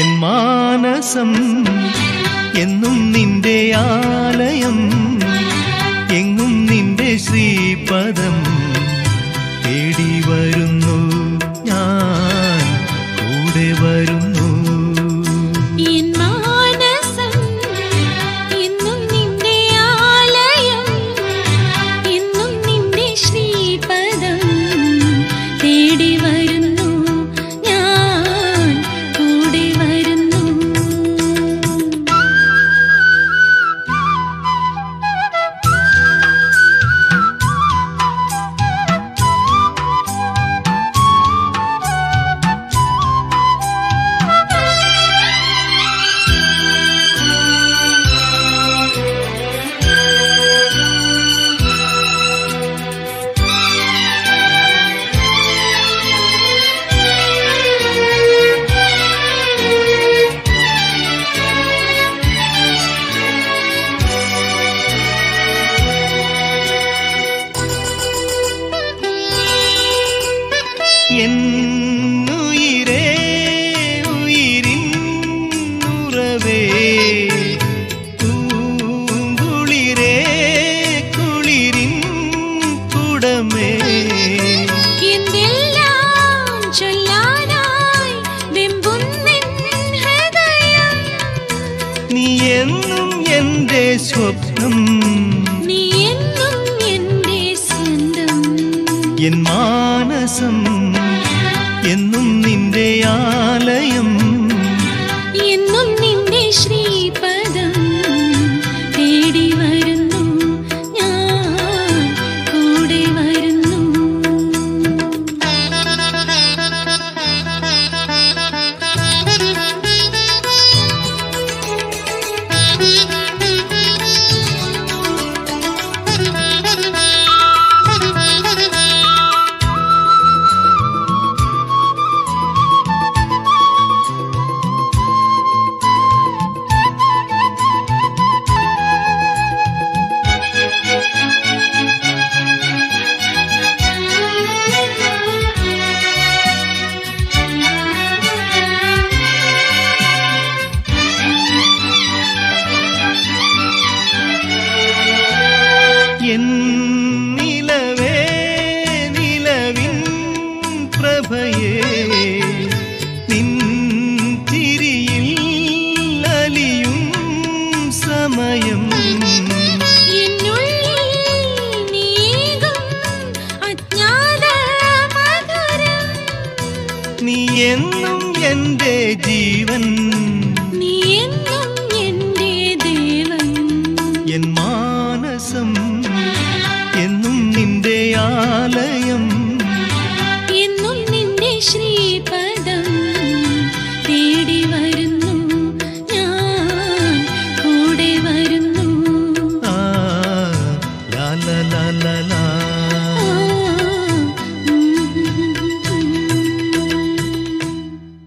മാനസം എന്നും നിന്റെ ആലയം എങ്ങും നിന്റെ ശ്രീപദം തേടി വരുന്നു ഞാൻ. കൂടെ വരുന്നു എന്നുയിരേ ഉയിരിൻ ഉറവേ പൂങ്കുളിരേ കുളിരിൻ കുടമേ നീ എന്നും എന്റെ സ്വപ്നം. നീ എന്നും എന്റെ സ്വന്തം. എൻ മാനസം. എന്നും നിന്റെ ആലയം നീ എന്നും എന്റെ ജീവൻ. നീ എന്നും എന്റെ ദേവൻ എൻ എന്നും ആലയം. എന്നും ഞാൻ ആ ലാ ലാ ലാ ലാ.